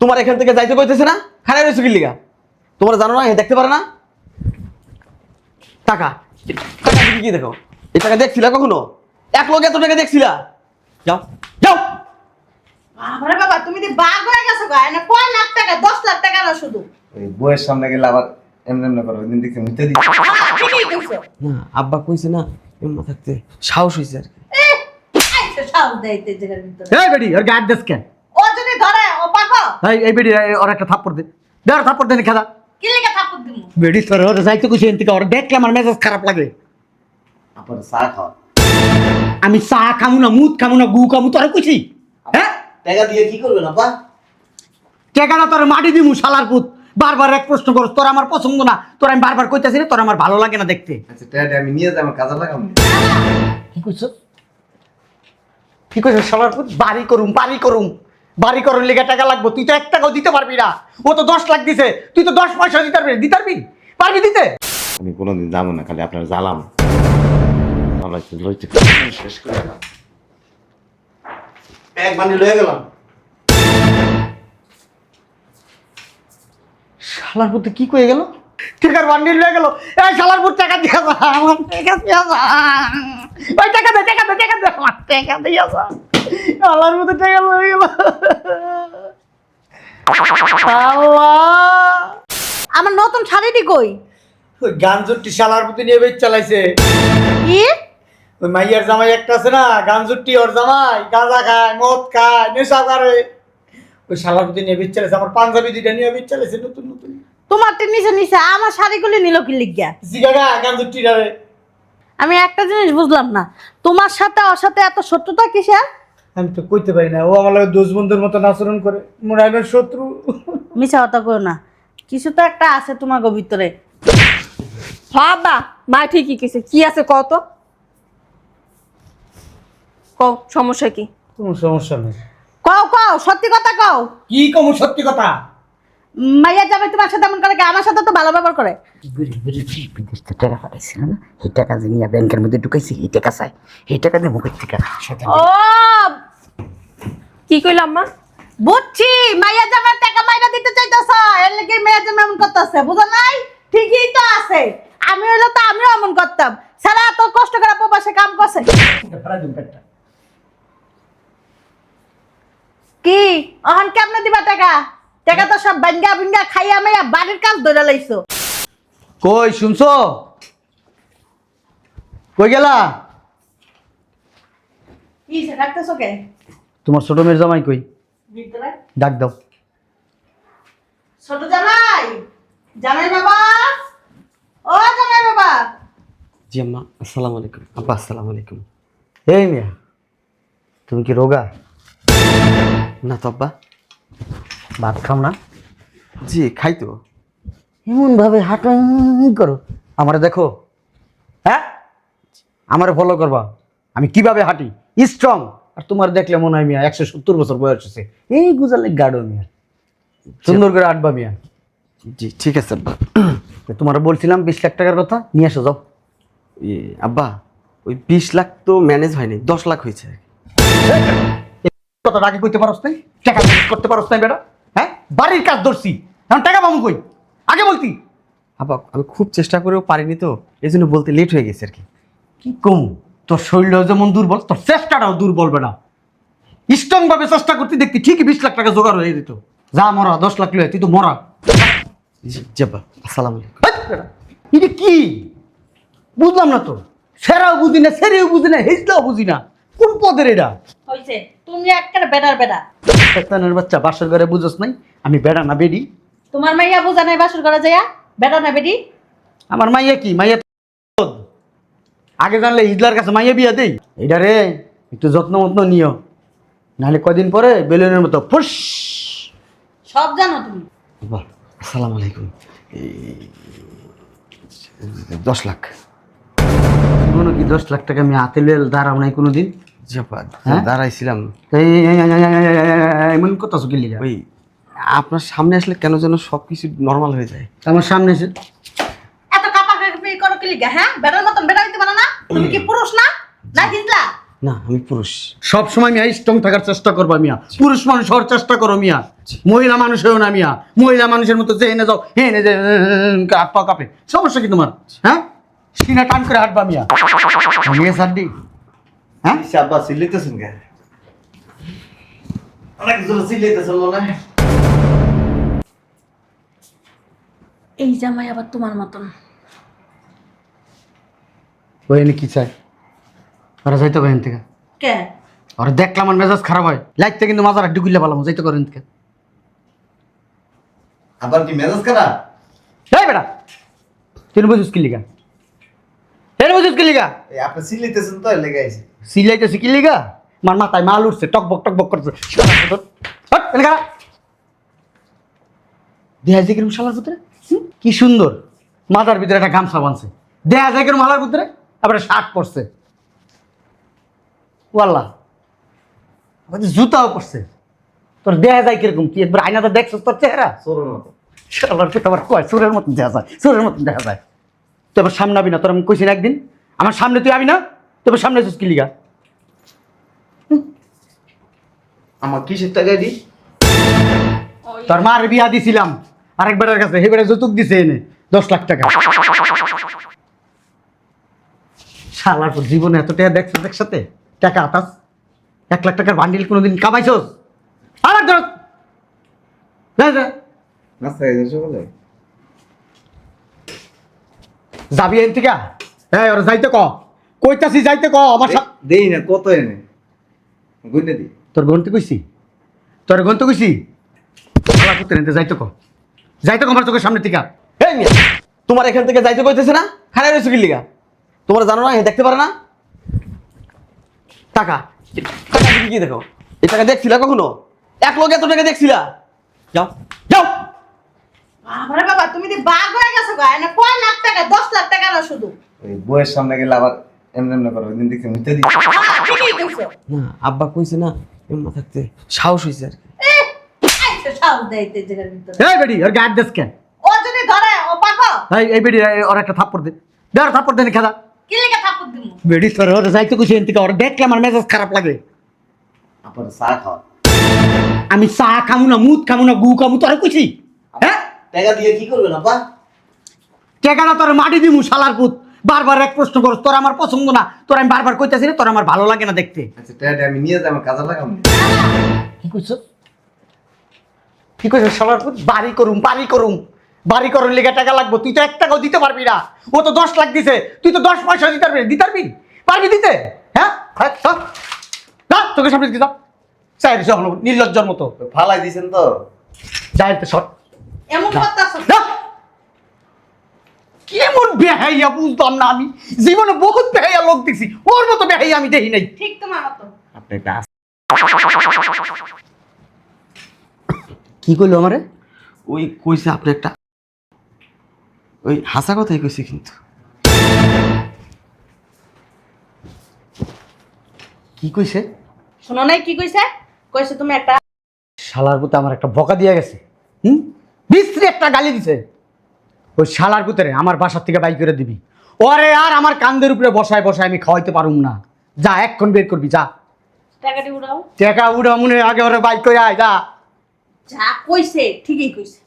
তোমার এখান থেকে যাইতে কইতেছে না? খারাপ রয়েছে কি লিগা তোমরা জানো না? দেখতে পারে না? টাকা। টাকা কি দেখো? এই টাকা দেখছিলা কখনো? এক লোক এত টাকা দেখছিলা? যাও। যাও। আরে বাবা তুমি তো বাঘ হয়ে গেছো গা এনে কয় লাখ টাকা? দশ লাখ টাকা না শুধু? ওই বইয়ের সামনে গেলে আবার এমনি এমনি করো দিন দেখছি মুতে দিই। ঠিকই কইছো। না আব্বা কইছে না এমন থাকতে সাহস হয়েছে আর কি। এ, সাহস দেইতে জায়গার ভিতরে। এই বেডি ওর গায়ের দেশ কেন ও যদি ধরে ও পাগল এই এই বেডি ওর একটা থাপ্পড় দে। দে ওর থাপ্পড় দেনি বেডি তোর ওর যাইতে ওর দেখলে আমার মেজাজ খারাপ লাগে। আপনার চা খাওয়া আমি চা খামু না মুদ খামু না গু খামু তোর খুশি? হ্যাঁ? টাকা দিয়ে কি করবেন আপা টেকাটা তোর মাটি দিমু শালার পুত। বারবার এক প্রশ্ন করস তোর আমার পছন্দ না। তোর আমি বারবার কইতাছি না তোর আমার ভালো লাগে না দেখতে। আচ্ছা টাকা আমি নিয়ে যাই আমার কাজে লাগাম। কি কইছ? কি কইছ শালার পুত? বাড়ি করুম বাড়ি করুম। বাড়ি করুন লেগে টাকা লাগবো তুই তো এক টাকাও দিতে পারবি না। ও তো দশ লাখ দিছে তুই তো দশ পয়সা দিতে পারবি দিতে পারবি? পারবি দিতে? আমি কোনোদিন যাব না খালি আপনার জ্বালাম। লইতে লইতে শেষ করে এক বান্ডিল লয়ে গেলাম। শালার পুত কি কয়ে গেল? টাকার বান্ডিল লয়ে গেল। এই শালার পুত টাকা দিয়ে যা। আমার টাকা দিয়ে যা। ওই টাকা দে টাকা দে টাকা দে। আমার টাকা দিয়ে যা। শালার পুত টাকা লয়ে গেল। আল্লাহ। আমার নতুন শাড়িটি কই? ওই শালার পুত নিয়ে বেচ চালাইছে কি? ওই মাইয়ার জামাই একটা আছে না ওর জামাই গাঁজা খায় মদ খায় নেশা করে। ওই শালার পুত নিয়ে বেচ চালাইছে আমার পাঞ্জাবি দুইটা নিয়ে বেচ চালাইছে নতুন নতুন। তোমার তে নিচে নিচে আমার শাড়িগুলি নিল কি লিগিয়া? জিগাগা গান জুট্টি রে আমি একটা জিনিস বুঝলাম না তোমার সাথে ওর সাথে এত শত্রুতা কিসের? আমি তো কইতে পারি না। ও আমার লাগে দোষ বন্ধুর মতো আচরণ করে। মোরাইবের শত্রু। মিছা কথা কই না। কিছু তো একটা আছে তোমার ভিতরে। বাবা মা ঠিকই কইছে। কি আছে কত কও সমস্যা কি? কোনো সমস্যা নেই। কও কও সত্যি কথা কও। কি কম সত্যি কথা? মাইয়া যাবে তোমার সাথে এমন করে কি? আমার সাথে তো ভালো ব্যবহার করে। ঘুরে কি বিদেশ থেকে টাকা পাঠাইছিল না এই টাকা যে নিয়ে ব্যাংকের মধ্যে ঢুকাইছি এই টাকা চাই। এই টাকা দিয়ে মুখের থেকে ও কি কইলাম মা বুঝছি মাইয়া জামার টাকা মাইরা দিতে চাইতেছ এর লাগি মেয়ে জামা এমন করতেছে বুঝো নাই? ঠিকই তো আছে। আমি হইল তো আমিও এমন করতাম। সারা এত কষ্ট করে প্রবাসে কাম করছে। কি? অহন কেমনে দিবা টাকা? টাকা তো সব বাঙ্গা বিঙ্গা খাইয়া মাইয়া বাড়ির কাজ ধরে লাইছো। কই শুনছো? কই গেলা? কি সে রাখতেছো কে? তোমার ছোট মেয়ের জামাই কই? ডাক দাও। ছোট জামাই? জামাই বাবা? ও জামাই বাবা। জি আম্মা আসসালামু আলাইকুম। আব্বা আসসালামু আলাইকুম। এই মিয়া তুমি কি রোগা? না তো আব্বা। ভাত খাও না? জি খাই তো। এমন ভাবে হাঁটা করো। আমারে দেখো। হ্যাঁ? আমারে ফলো করবা। আমি কীভাবে হাঁটি? স্ট্রং আর তোমার দেখলে মনে হয় মিয়া একশো সত্তর বছর বয়স হচ্ছে এই গুজালে গাড়ো মিয়া। সুন্দর করে আটবা মিয়া। জি ঠিক আছে আব্বা। তোমার বলছিলাম বিশ লাখ টাকার কথা নিয়ে এসো যাও। আব্বা ওই বিশ লাখ তো ম্যানেজ হয়নি দশ লাখ হয়েছে। কথা আগে করতে পারস নাই? টাকা করতে পারস নাই বেটা? হ্যাঁ? বাড়ির কাজ ধরছি। এখন টাকা পাবো কই? আগে বলতি। আব্বা আমি খুব চেষ্টা করেও পারিনি তো এই জন্য বলতে লেট হয়ে গেছে আর কি। কি কম? তোর শরীর যেমন দুর্বল তোর চেষ্টাটাও দুর্বল বেটা। স্ট্রং ভাবে চেষ্টা করতে দেখতি ঠিকই বিশ লাখ টাকা জোগাড় হয়ে যেত। যা মরা দশ লাখ লয়ে তুই তো মরা। আসসালামু এটা কি? বুঝলাম না তো। সেরাও বুঝি না সেরেও বুঝি না হেজলাও বুঝি না। কোন পদের এটা? হইছে তুমি একটা বেডার বেডা শয়তানের বাচ্চা বাসর ঘরে বুঝোস নাই আমি বেড়া না বেডি তোমার মাইয়া বুঝা নাই বাসুর ঘরে যাইয়া? বেডা না বেডি আমার মাইয়া কি? মাইয়া আগে জানলে ইদলার কাছে মাইয়া বিয়া দেই। এটা রে একটু যত্ন মত্ন নিও। নাহলে কদিন পরে বেলুনের মতো ফুস। সব জানো তুমি। আসসালামু আলাইকুম। দশ লাখ। কোনো কি দশ লাখ টাকা আমি হাতে লয়ে দাঁড়াও নাই কোনো দিন হ্যাঁ? দাঁড়াইছিলাম। এমন কথা চুকিলি ওই আপনার সামনে আসলে কেন যেন সব কিছু নর্মাল হয়ে যায়। আমার সামনে এসে এত কাপা কাপি করো কি লিগা হ্যাঁ? বেডার মতন বেডা হইতে পারো না? তুমি কি পুরুষ না? না না আমি পুরুষ। সব সময় মিয়া স্ট্রং থাকার চেষ্টা করবা মিয়া। পুরুষ মানুষ হওয়ার চেষ্টা করো মিয়া। মহিলা মানুষ হয়েও না মিয়া। মহিলা মানুষের মতো যে এনে যাও হেনে যে হাত পা কাঁপে। সমস্যা কি তোমার? হ্যাঁ? সিনা টান করে হাঁটবা মিয়া। সাড্ডি হ্যাঁ? আব্বা চিল্লাইতেছেন কে? অনেক জোরে চিল্লাইতেছেন মনে এই জামাই আবার তোমার মতন। ওই এনে কি চাই? ওরা যাইতে পারেন থেকে কে? ওরা দেখলাম আমার মেজাজ খারাপ হয়। লাইটতে কিন্তু মাজার আড্ডি গুল্লে পালাম যাইতে করেন থেকে আবার কি মেজাজ খারাপ? এই বেটা তুই বুঝিস কি লিগা? তুই বুঝিস কি লিগা? এই আপনি চিল্লাইতেছেন তো লেগে আইছে। সিলাইতেছে কি লিগা? মার মাথায় মাল উঠছে টকবক টকবক করছে। হট, এনে খাড়া। দেয়া যায় কিরম শালার ভিতরে কি সুন্দর। মাথার ভিতরে একটা গামছা বানছে। দেয়া যায় কিরম হালার ভিতরে? আবার শার্ট পরছে। ওয়াল্লা জুতাও পরছে। তোর দেয়া যায় কীরকম তুই একবার আয়নাতে দেখছিস তোর চেহারা? চোরের মতো। আবার কয়? সুরের মতন দেখা যায় মতন দেখা যায়। তুই আবার সামনে আবি না তোর আমি কইছি না একদিন? আমার সামনে তুই আবি না? তুই আবার সামনে আছিস কি লিগা? আমার কিসের টাকা দি তোর মার বিয়া দিছিলাম আরেক বেটার কাছে বেটা যৌতুক দিছে এনে দশ লাখ টাকা। শালার পর জীবনে এত টাকা দেখছিস একসাথে টাকা আতাস। এক লাখ টাকার বান্ডিল কোনোদিন কামাইছস? আবার ধর। যাবি এন থেকে হ্যাঁ ওরা যাইতে ক। কইতাছি যাইতে ক আমার সা- দেই না কত এনে? গুনে দি। তোর গন্তে কইছি? তোর গন্তে কইছি? শালা পুত্র এনতে যাইতে ক। যাইতে ক আমার চোখের সামনে থেকে। এই মিয়া তোমার এখান থেকে যাইতে কইতেছে না? খারাপ রয়েছে কি লিগা? তোমরা জানো না দেখতে পারে না? টাকা। টাকা তুমি কি দেখো। এই টাকা দেখছিলা কখনো? এক লোক এত টাকা দেখছিলা? যাও যাও। আরে বাবা তুমি দি বাঘ হয়ে গেছো গা এনে কয় লাখ টাকা? দশ লাখ টাকা না শুধু? ওই বইয়ের সামনে গেলে আবার এমনি এমনি করো দিন দেখছি মুইতে দি ঠিকই কইছো। না আব্বা কইছে না এমন থাকতে সাহস হয়েছে আর কি। এ, আইছে সাউল দেইতে জায়গার ভিতরে। এই বেডি ওর গায়ের দেশ কেন? ও যদি ধরে ও পাগল? এই এই বেডি ওর একটা থাপ্পড় দে। থাপ্পড় দে খেলা কি লিখে থাপুর দিমু? বেডি তোর ওর যাইতে কইছি এন থেকে ওর দেখলে আমার মেজাজ খারাপ লাগে। চা আমি চা খামু না মুদ খামু না গু খামু তোর কইছি। হ্যাঁ? টাকা দিয়ে কি করবেন আপা টেকাটা তোর মাটি দিমু শালার পুত। বারবার এক প্রশ্ন করস তোর আমার পছন্দ না তোর আমি বারবার কইতাছি না তোর আমার ভালো লাগে না দেখতে। আচ্ছা টাকা আমি নিয়ে যাই আমার কাজে লাগাম। কি কইছ? কি কইছ শালার পুত? বাড়ি করুম বাড়ি করুম। বাড়ি করুন লেগে টাকা লাগবো তুই তো এক টাকাও দিতে পারবি না। ও তো দশ লাখ দিছে তুই তো দশ পয়সা দিতে পারবি দিতে পারবি? পারবি দিতে? হ্যাঁ? হ্যাঁ, তোকে সামনে দিতে চাই নির্লজ্জর মতো। ফালাই দিছেন তো। যাই তো সব এমন করতাছ কেমন বেহাইয়া বুঝতাম না আমি। জীবনে বহুত বেহাইয়া লোক দেখছি। ওর মতো বেহাইয়া আমি দেখি নাই। ঠিক তোমার মতো। আপনি কি করল আমারে? ওই কইছে আপনি একটা ওই হাসা কথাই কইছে কিন্তু। কি কইছে? শোনো নাই কি কইছে? কইছে তুমি একটা শালার পুতে আমার একটা বকা দিয়ে গেছে। হুম? বিশ্রী একটা গালি দিছে। ওই শালার পুতেরে আমার বাসার থেকে বাই করে দিবি। ওরে আর আমার কান্দের উপরে বসায় বসায় আমি খাওয়াইতে পারুম না। যা এক্ষণ বের করবি যা। টাকাটি উড়াও। টেকা উড়া মনে আগে ওরে বাইক করে আয় যা। যা কইছে ঠিকই কইছে।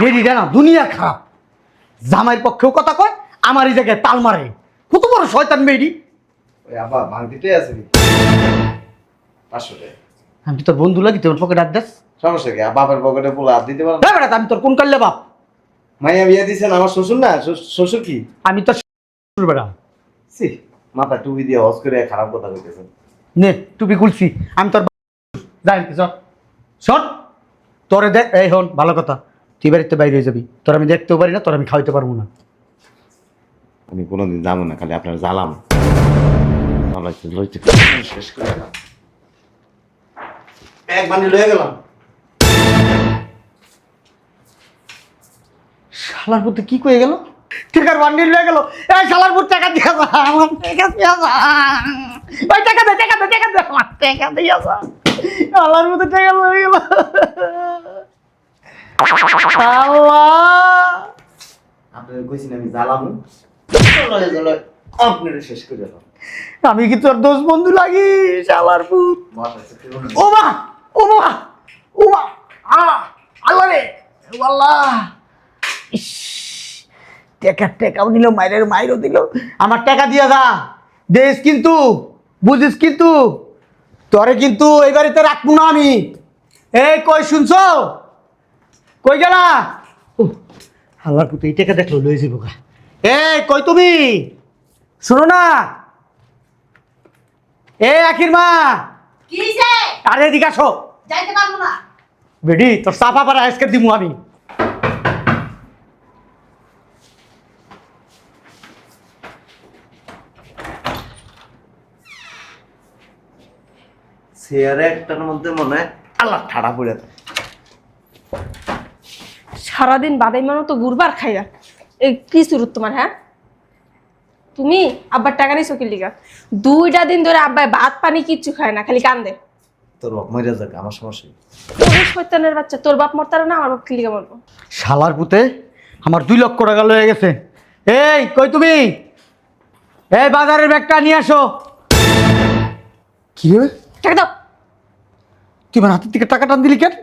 বেরিটা না দুনিয়া খারাপ। জামাইয়ের পক্ষেও কথা কয় আমার এই জায়গায় তাল মারে। কত বড় শয়তান মেয়েটি? ওই আবার আছে পাঁচশো টাকা। আমি তোর বন্ধু লাগি? তোর পকেট আড্রেস সমস্যা কি? বাপের পকেটে পুরো হাত দিতে পারেন বেটা আমি তোর কোন কাল্লে বাপ? মাইয়া বিয়ে দিছেন আমার শ্বশুর না? শ্বশুর- কি? আমি তোর শ্বশুর বেটা। সি মাথা টুপি দিয়ে হস করে খারাপ কথা কইতেছেন। নে টুপি খুলছি। আমি তোর যাই চল। শোন তোরে দেখ এই হন ভালো কথা। তুই বাড়িতে বাইরে হয়ে যাবি। তোর আমি দেখতেও পারি না তোর আমি খাওয়াইতে পারব না। আমি কোনোদিন যাব না খালি আপনার জ্বালাম। শেষ করে এক বান্ডিল হয়ে গেলাম। শালার পুতে কি কয়ে গেল? টেকার বান্ডিল হয়ে গেল। এই শালার পুত টাকা দিয়ে যা আমার টাকা দিয়ে যা ওই টাকা দে টাকা দে টাকা দে। আমার টাকা দিয়ে যা শালার পুতে টাকা হয়ে গেল। আপনার কইছি আমি আপনার শেষ করে আমি কি তোর দোষ বন্ধু লাগি শালার পুত ও মা ও মা ও মা আ আল্লাহ রে। আল্লাহ। ইস, টাকা টাকাও দিল মায়ের মায়েরও দিল। আমার টাকা দিয়া যা। দেশ কিন্তু বুঝিস কিন্তু। তোরে কিন্তু এই বাড়িতে রাখব না আমি। এই কই শুনছো? কই গেলা? উহ, আল্লাহর পুতো এই টাকা দেখল লয়ে যাব গা। এই কই তুমি? শোনো না। এ আখির মা। কি যে আরে এদিকে আসো। যাইতে পারব না। বেডি তোর চাপা পাড়া আজকে দিমু আমি। চেয়ারে একটার মধ্যে মনে হয় আল্লাহ ঠাড়া পড়ে। সারাদিন বাদাই মানো তো গুরবার খাইয়া এই কি শুরু তোমার হ্যাঁ? তুমি আব্বার টাকা নিছো কি লিগা? দুইটা দিন ধরে আব্বাই ভাত পানি কিচ্ছু খায় না খালি কান্দে। তোর বাপ মরে যাক আমার সমস্যা তোর বাচ্চা তোর বাপ মরতারে না আমার বাপ কি লিগা মরবো শালার পুতে আমার দুই লক্ষ টাকা লয়ে গেছে। এই কই তুমি? এই বাজারের ব্যাগটা নিয়ে আসো। কি হবে টাকা দাও। তুই আমার হাতের থেকে টাকা টান দিলি কেন?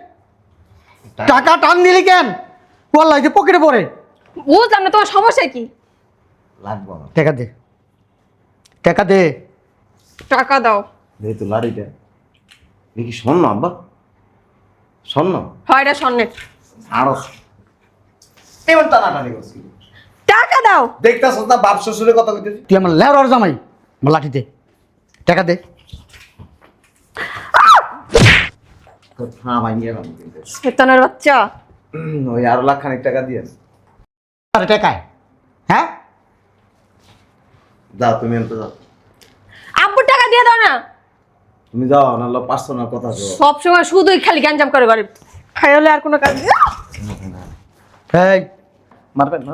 টাকা। টান দিলি কেন? বললাই যে পকেটে পড়ে। বুঝলাম না তোমার সমস্যা কি? লাগবো আমার। টাকা দে। টাকা দে। টাকা দাও। যেহেতু লাড়িটা। দেখি স্বর্ণ আব্বা? স্বর্ণ? হয় এটা স্বর্ণের। আরও। এবার টানাটানি করছি। টাকা দাও। দেখতাছ না বাপ শ্বশুরের কথা কইতেছি? তুই আমার লেওয়ার জামাই আমার লাঠি দে টাকা দে। তোর হ্যাঁ নিয়ে এলাম কিন্তু শৈতানের বাচ্চা ওই আরও লাখ খানিক টাকা দিয়ে আরে টাকায়। হ্যাঁ? যাও তুমি যাও আব্বুর টাকা দিয়ে দাও না। তুমি যাও পার্সোনাল কথা সব সময় শুধুই খালি গ্যাঞ্জাম করে গরিব। খাই হলে আর কোনো কাজ এই মারবেন না।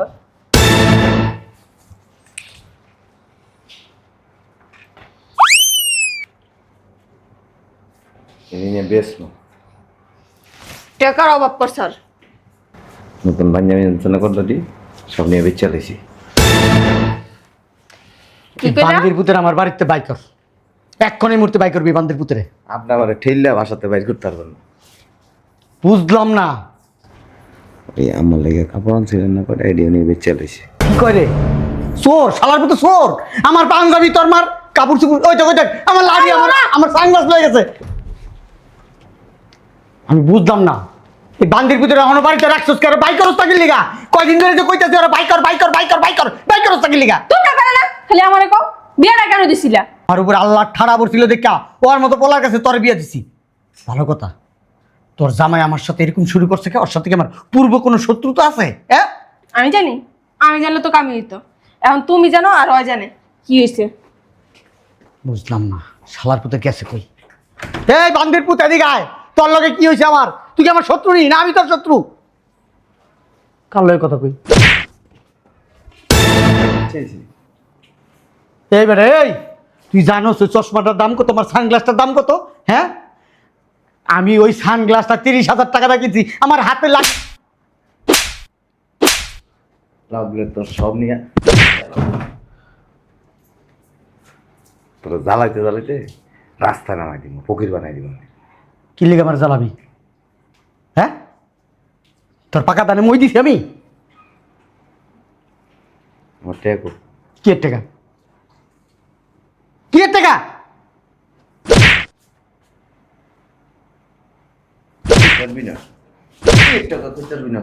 না। টাকার অভাব পর স্যার। নতুন পাঞ্জাবি যন্ত্রণা করলি সব নিয়ে বেচ বান্দির পুতের আমার বাড়িতে বাইক কর। এক্ষণে মুহূর্তে বাইক করবি বান্দির পুতরে। আপনি আবার ঠেললে বাসাতে বাইর করতে পারবেন না। বুঝলাম না। ওই আমার লেগে কাপড় আনছিলেন না করে আইডিয়া নিয়ে বেচ কি করে চোর শালার পুতো চোর। আমার পাঞ্জাবি তোর মার কাপড় চুপড় ওই দেখ ওই দেখ আমার লাড়ি আমার আমার সানগ্লাস লয়ে গেছে। আমি বুঝলাম না। এই বান্দির পুতরে এখনও বাড়িতে রাখছস কেন বাইক করস তাকে লিগা। কয়দিন ধরে যে কইতাছি ওরা বাইকর বাইকর বাইকর বাইকর বাইক কর বাইক কর বাইক করস তাকে লিগা। তোমরা পারে না? খালি আমারে কও বিয়েটা কেন দিছিলা? আমার উপর আল্লাহ ঠাড়া পড়ছিল দেখা ওর মতো পোলার কাছে তোর বিয়ে দিছি। ভালো কথা তোর জামাই আমার সাথে এরকম শুরু করছে কে? ওর সাথে কি আমার পূর্ব কোনো শত্রুতা আছে? হ্যাঁ? আমি জানি আমি জানলে তো কামি হইতো এখন তুমি জানো আর ওই জানে। কি হয়েছে বুঝলাম না শালার পুতে গেছে কই? এই বান্দির পুতে আয় তোর লগে কি হয়েছে আমার? তুই কি আমার শত্রু নি? না আমি তোর শত্রু। কার কথা কই? এই বেটা এই! তুই জানো ওই চশমাটার দাম কত আমার সানগ্লাসটার দাম কত? হ্যাঁ? আমি ওই সানগ্লাসটা তিরিশ হাজার টাকা কিনছি আমার হাতে লাগ লাগলে তোর সব নিয়ে। তোর জ্বালাইতে জ্বালাইতে রাস্তা নামাই দিব ফকির বানাই দিব। কি লিগে আমার জ্বালাবি? তোর পাকা দানে মই দিছি আমি? আমার টেকো। কি এর টাকা? কি এর টাকা? পারবি না। এক টাকা? পারবি না।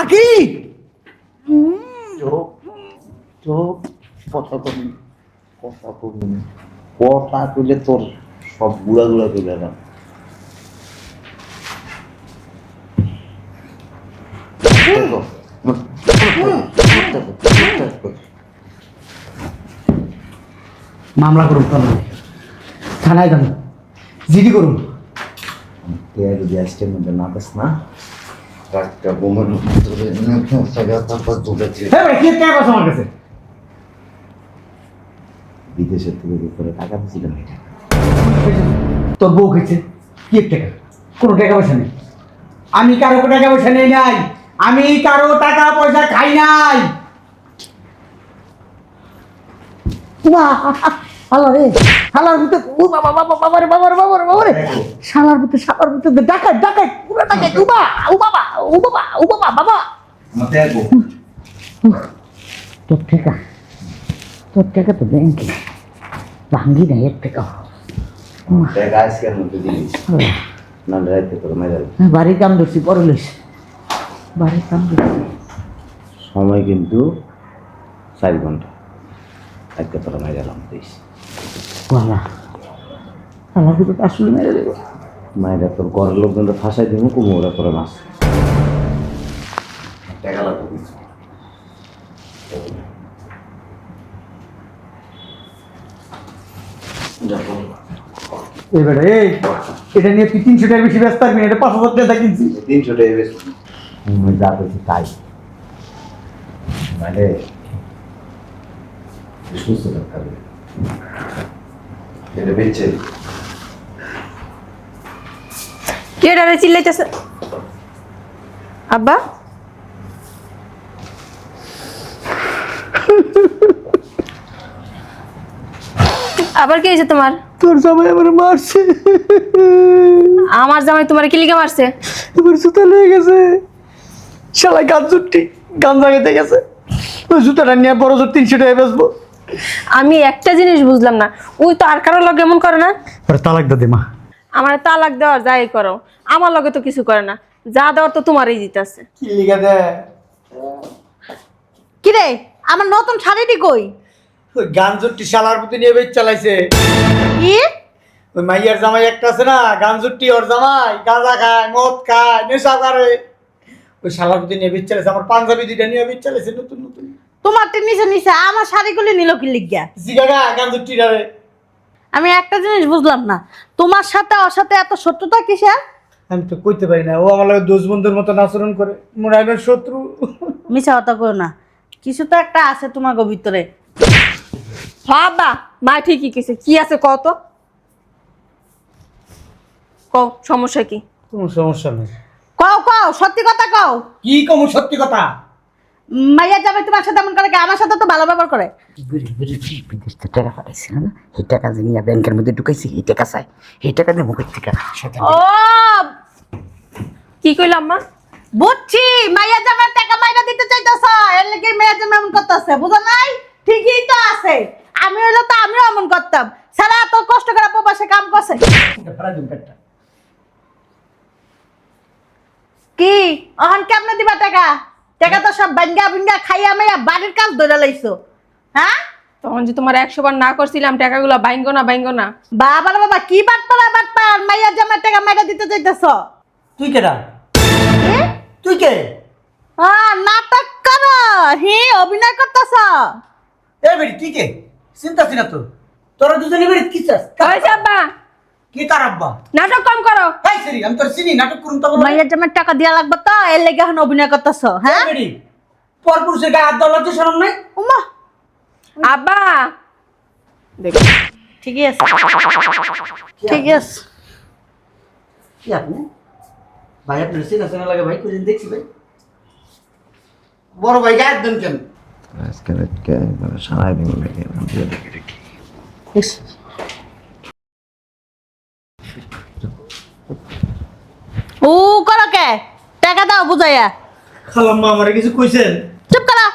আকি? চোখ চোখ কথা কবি কথা কবি না। কথা তুলে তোর সব গুড়া গুড়া তুলে না দেখো, দেখো, মামলা করুন তোর নামে। থানায় যান। জিডি করুন। যদি আসছে মধ্যে না পাস না। একটা বোমার ভিতরে তারপর তুলেছে হ্যাঁ ভাই, কি এর আমার কাছে? বিদেশের থেকে করে টাকা দিয়েছিলাম এটা তোর বউ খেয়েছে। কি টাকা? কোনো টাকা পয়সা নেই। আমি কারও টাকা পয়সা নেই নাই। আমি কারও টাকা পয়সা খাই নাই। উমা আল্লাহ রে শালার ভিতরে ও বাবা বাবা বাবা রে বাবা রে বাবা রে বাবা রে। শালার ভিতরে শালার ভিতরে ডাকাত ডাকাত পুরো ডাকাত উমা ও বাবা ও বাবা ও বাবা বাবা। আমার দেখো তোর টাকা তোর টাকা তো ব্যাংকে ভাঙ্গি নাই এক টাকা টাকা আজকের মধ্যে দিলিস না রাইতে তোর মেজাল বাড়ির কাম ধরছি পরে লইস। বাড়ির কাম ধরছি। সময় কিন্তু চার ঘণ্টা। আজকে তোর মেজালাম দিস। বাবা আমার কিন্তু আসলে মেরে দেবো। মায়েরা তোর ঘরের লোকজন তো ফাঁসাই দিব কুমোরা তোর মাছ টাকা লাগবে। এই বেটা এই এটা নিয়ে তুই তিনশো টাকার বেশি ব্যস্ত থাকবি না, এটা পাঁচ হাজার টাকা কিনছি। তিনশো টাকা বেশি। যা করছি তাই। মানে সুস্থ থাকতে হবে এটা বেচে কে ডারে চিল্লাইতেছে? আব্বা? আবার কি হয়েছে তোমার? তোর জামাই আমার মারছে। আমার জামাই তোমার কি লিগে মারছে? এবার জুতা লয়ে গেছে। শালা গান জুটটি গান জাগাইতে গেছে ওই জুতাটা নিয়ে বড় জোর তিনশো টাকা বেচবো। আমি একটা জিনিস বুঝলাম না। ওই তো আর কারোর লগে এমন করে না? তালাক দে মা। আমার তালাক দেওয়ার যাই করো। আমার লগে তো কিছু করে না। যা দেওয়ার তো তোমারই দিতেছে কি লিখে দে? কি রে? আমার নতুন শাড়িটি কই? ওই গান জুটটি শালার প্রতি নিয়ে বেচ চালাইছে। কি? ওই মাইয়ার জামাই একটা আছে না? গান জুটটি ওর জামাই। গাঁজা খায় মদ খায় নেশা করে। ওই শালার প্রতি নিয়ে বেচ চালাইছে। আমার পাঞ্জাবি দুইটা নিয়ে বেচ চালাইছে নতুন নতুন। তোমার তো নিচে নিচে। আমার শাড়িগুলি নিল কি লিখিয়া জিগাগা গান জুটটি রে আমি একটা জিনিস বুঝলাম না। তোমার সাথে ওর সাথে এত শত্রুতা কিসের? আমি তো কইতে পারি না। ও আমার লাগে দোষ বন্ধুর মতন আচরণ করে। মনে হয় শত্রু। মিছা কথা কো না। কিছু তো একটা আছে তোমার ভিতরে। বাবা মা ঠিকই কিছু কি আছে কত কও সমস্যা কি? কোনো সমস্যা নেই। কও কও সত্যি কথা কও। কি কম সত্যি কথা? মাইয়া যাবে তোমার সাথে এমন করে কি? আমার সাথে তো ভালো ব্যবহার করে। বিদেশ বিদেশ থেকে টাকা পাঠাইছিল না এই টাকা যে নিয়ে ব্যাংকের মধ্যে ঢুকাইছি এই টাকা চাই। এই টাকা দিয়ে মুখের থেকে ও! কি কইলাম মা বুঝছি মাইয়া জামার টাকা মাইরা দিতে চাইতেছ। এর লাগি মেয়ের জামা এমন করতেছে বুঝো নাই? ঠিকই তো আছে। আমি হইলে তো আমিও এমন করতাম। সারা এত কষ্ট করে প্রবাসে কাম করছে। কি? অহন কেমনে দিবা টাকা? টাকা তো সব বাঙ্গা বিঙ্গা খাইয়া মাইয়া বাড়ির কাজ ধরে লাইছো। হ্যাঁ? তখন যে তোমার একশো বার না করছিলাম টাকাগুলো বাইঙ্গো না বাইঙ্গো না। বাবা বাবা কি বাটপারা বাটপার মাইয়া জামার টাকা মাইরা দিতে চাইতেছ? তুই কেডা? তুই কে? হ্যাঁ নাটক করো। হি অভিনয় করতেছ? এ বেড়ি তুই কে? চিন্তা না তো। তোরা দুজনে বেড়ি কি চাস? আব্বা কি তার আব্বা? নাটক কম করো। হাই সেরি আমি তোর চিনি নাটক করুন তো মাইয়া জামার টাকা দিয়া লাগবে তো এর লেগে এখন অভিনয় করতেছ হ্যাঁ? বেড়ি পর পুরুষের গায়ে হাত দেওয়ার লজ্জা শরম নাই? উমা। আব্বা। দেখো। ঠিকই আছে। ঠিকই আছে। কি আপনি? ভাই আপনার চিনা চেনা লাগে ভাই কোনদিন দেখছি ভাই। বড় ভাই গায়ে দেন কেন? আজকে সারাদিন দেখি দেখি। ও করো কে? টাকা দাও বুঝাইয়া। খালাম্মা আমারে কিছু কইছেন? চুপ করো।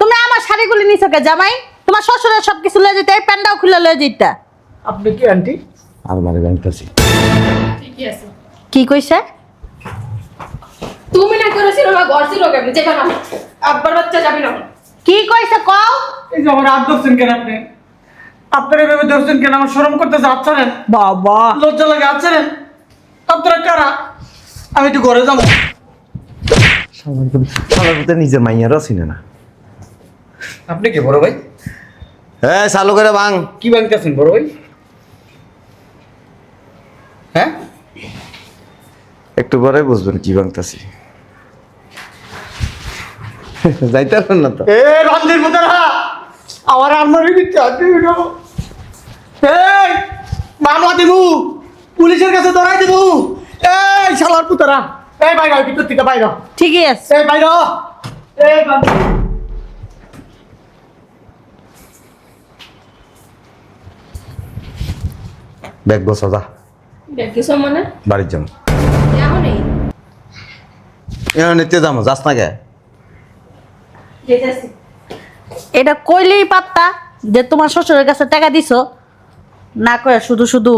তুমি আমার শাড়িগুলি নিছো কে জামাই? তোমার শ্বশুরের সব কিছু লয়ে যেতে এই প্যান্টাও খুলে লয়ে যেতে। আপনি কি আন্টি আলমারি ব্যাংকটাছি কি কইছে? তুমি না করেছিল না ঘর ছিল কেমনি? যেতে না আব্বার বাচ্চা যাবি না। কি কইছে কও? এই যে আমার হাত ধরছেন কেন আপনি? আপনার এভাবে ধরছেন কেন? আমার শরম করতেছে ছাড়েন। বাবা। লজ্জা লাগে ছাড়েন। আপনারা কারা? আমি একটু ঘরে যাব। মধ্যে নিজের মাইয়ারও চিনে না। আপনি কি বড় ভাই? হ্যাঁ চালু করে বাং। কি বাংতেছেন বড় ভাই? হ্যাঁ? একটু পরে বুঝবেন কি বাংতাছি। যাইতে পারেন না তো? এ মধ্যে রাহা আমার আলমারির ভিতরে হাত দিবি না এই মামলা দিবু পুলিশের কাছে ধরাই দিবু শালার এই বাইরে ভিতর থেকে বাইরে। ঠিকই আছে। এই বাইরে। এই ব্যাগ যা। ব্যাগ মানে? বাড়ির যাস না এটা কইলেই পাত্তা যে তোমার শ্বশুরের কাছে টাকা দিছ না কয়ে শুধু শুধু